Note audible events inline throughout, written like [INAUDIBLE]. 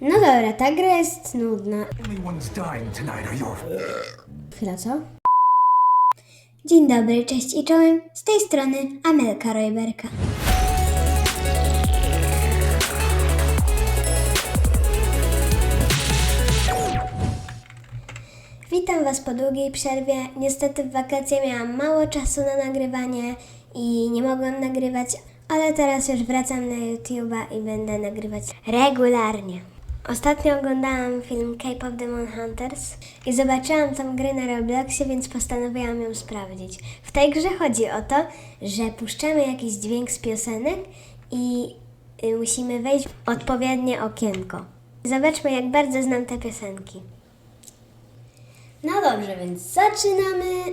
No dobra, ta gra jest nudna. Chwila, co? Dzień dobry, cześć i czołem. Z tej strony Amelka Rojberka. Witam Was po długiej przerwie. Niestety w wakacje miałam mało czasu na nagrywanie i nie mogłam nagrywać, ale teraz już wracam na YouTube'a i będę nagrywać regularnie. Ostatnio oglądałam film K-pop Demon Hunters i zobaczyłam tam grę na Robloxie, więc postanowiłam ją sprawdzić. W tej grze chodzi o to, że puszczamy jakiś dźwięk z piosenek i y, musimy wejść w odpowiednie okienko. Zobaczmy, jak bardzo znam te piosenki. No dobrze, więc zaczynamy.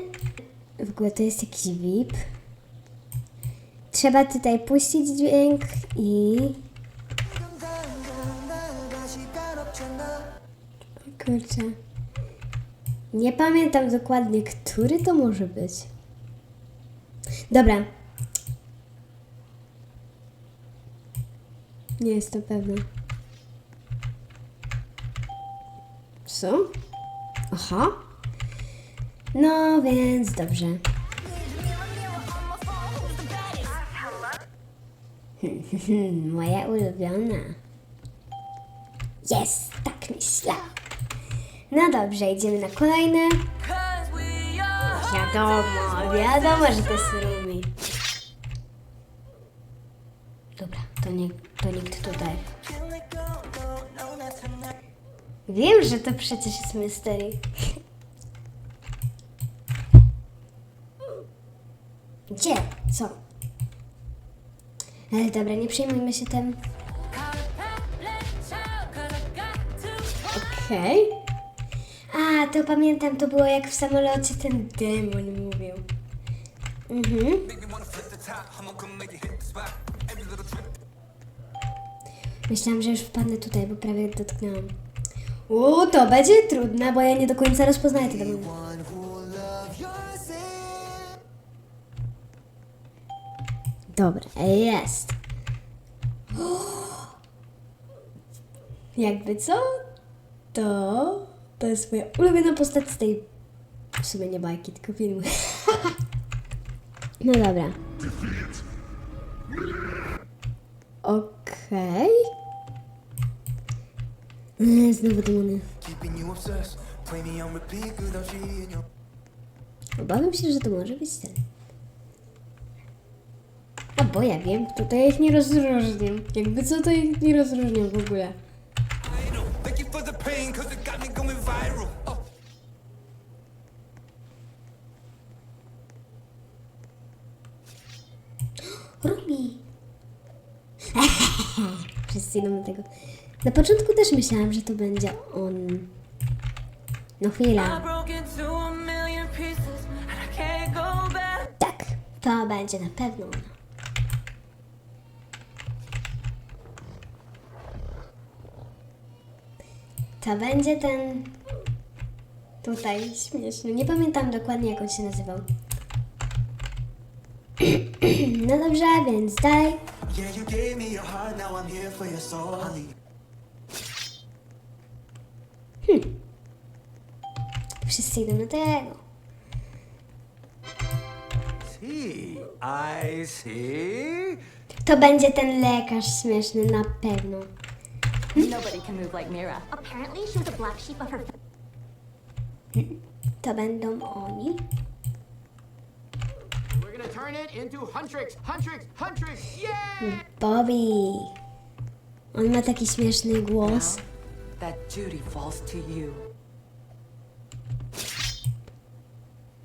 W ogóle to jest jakiś VIP. Trzeba tutaj puścić dźwięk i. Kurczę. Nie pamiętam dokładnie, który to może być. Dobra. Nie jestem pewna. Co? Aha. No więc dobrze. [LAUGHS] Moja ulubiona. Jest, tak myślę. No dobrze, idziemy na kolejne. Wiadomo, wiadomo, że to jest Rumi. Dobra, to, nie, to nikt tutaj. Wiem, że to przecież jest mystery. Gdzie? Co? Ale dobra, nie przejmujmy się tym. Okej. A, to pamiętam, to było jak w samolocie ten demon mówił. Mhm. Myślałam, że już wpadnę tutaj, bo prawie dotknęłam. U, to będzie trudne, bo ja nie do końca rozpoznaję te demony. Dobra, jest. [GASPS] Jakby co? To... To jest moja ulubiona postać z tej... W sumie nie bajki, tylko filmu. [LAUGHS] no dobra. Okej. Okay. Znowu demony. Obawiam się, że to może być ten. A bo ja wiem, ja ich nie rozróżniam. Jakby co, to ich nie rozróżniam w ogóle. Do tego. Na początku też myślałam, że to będzie on. No chwila. Tak, to będzie na pewno ona. To będzie ten tutaj śmieszny. Nie pamiętam dokładnie jak on się nazywał. [CLEARS THROAT] [CLEARS THROAT] No dobrze, więc dalej. Soul. Wszyscy idą do tego. See, I see. To będzie ten lekarz śmieszny na pewno. Nobody can move like Mira. Apparently, she was a black sheep of her To będą oni. Gonna turn it into Huntrix, Huntrix, Huntrix! Yeah! Bobby. On ma taki śmieszny głos. That duty falls to you.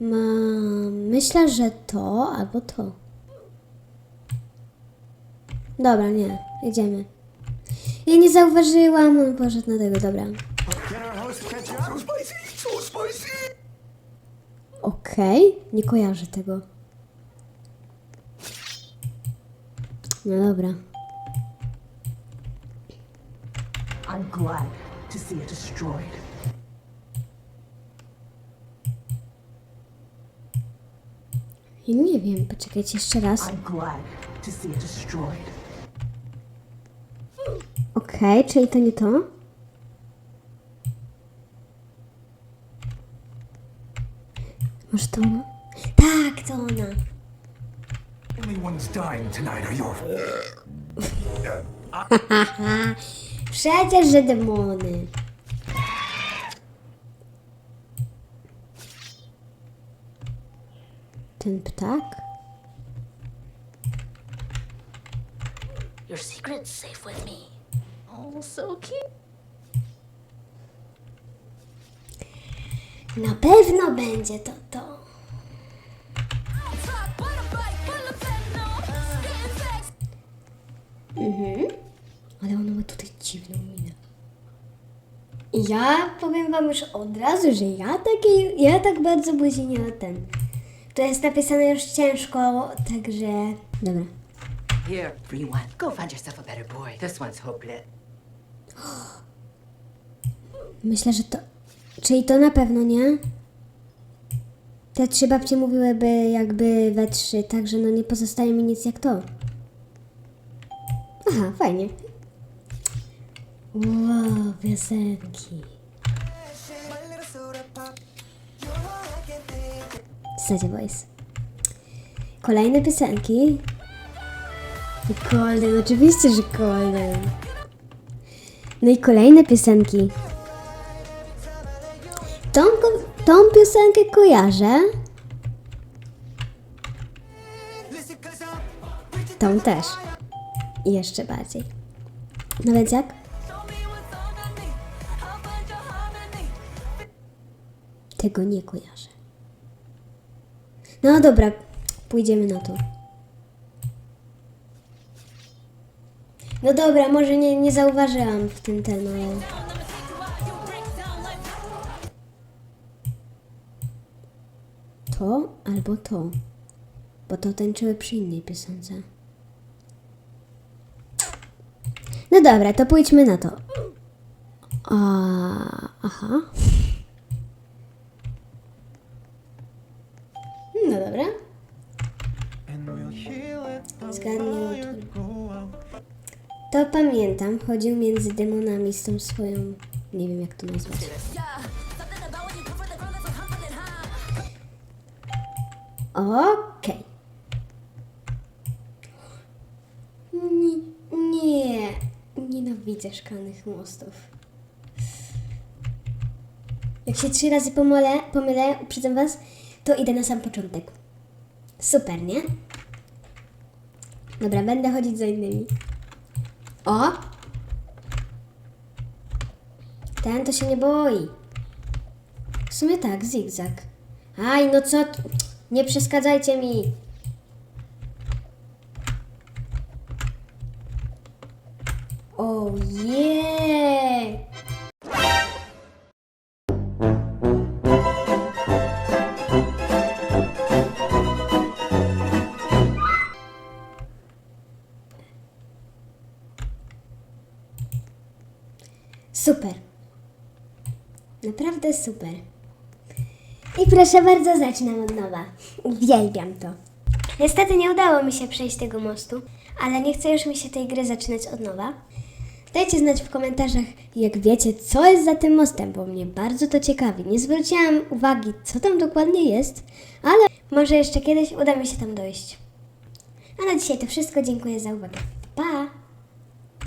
Ma... Myślę, że to albo to. Dobra, nie. Idziemy. Ja nie zauważyłam. On poszedł na tego, dobra. Okej. Nie kojarzę tego. No dobra. I'm glad to see it destroyed. Ja nie wiem, poczekajcie jeszcze raz. I'm. Okej, okay, czyli to nie to? Może to ona? Tak, to ona! Only ones dying tonight are your. [LAUGHS] Przecież, że demony. Ten ptak? Your secret's safe with me. Oh, so cute. Na pewno będzie to to. Mhm. Ale ona ma tutaj dziwną minę. Ja powiem wam już od razu, że ja takiej, ja tak bardzo buzi nie ma ten. To jest napisane już ciężko, także... Dobra. Here, everyone, go find yourself a better boy. This one's hopeless. [GASPS] Myślę, że to... Czyli to na pewno nie? Te trzy babcie mówiłyby jakby we trzy, także no nie pozostaje mi nic jak to. Aha, [CLEARS THROAT] fajnie. Wow, piosenki. Sadzie Voice. Kolejne piosenki. Golden, oczywiście, że Golden. No i kolejne piosenki. Tą, tą piosenkę kojarzę. Tą też. Jeszcze bardziej. No więc jak? Tego nie kojarzę. No dobra, pójdziemy na to. No dobra, może nie, nie zauważyłam w tym ten. To albo to. Bo to tańczyły przy innej piosence. No dobra, to pójdźmy na to. A, aha. No dobra. Zgadnij. To pamiętam, chodził między demonami z tą swoją... Nie wiem jak to nazwać. Okej. Nie, nie, nienawidzę szklanych mostów. Jak się trzy razy pomylę, pomylę, uprzedzam was, to idę na sam początek. Super, nie? Dobra, będę chodzić za innymi. O! Ten to się nie boi. W sumie tak, zigzag. Aj, no co? Nie przeszkadzajcie mi. O je! Super. Naprawdę super. I proszę bardzo, zaczynam od nowa. Uwielbiam to. Niestety nie udało mi się przejść tego mostu, ale nie chcę już mi się tej gry zaczynać od nowa. Dajcie znać w komentarzach, jak wiecie, co jest za tym mostem, bo mnie bardzo to ciekawi. Nie zwróciłam uwagi, co tam dokładnie jest, ale może jeszcze kiedyś uda mi się tam dojść. A na dzisiaj to wszystko. Dziękuję za uwagę. Pa!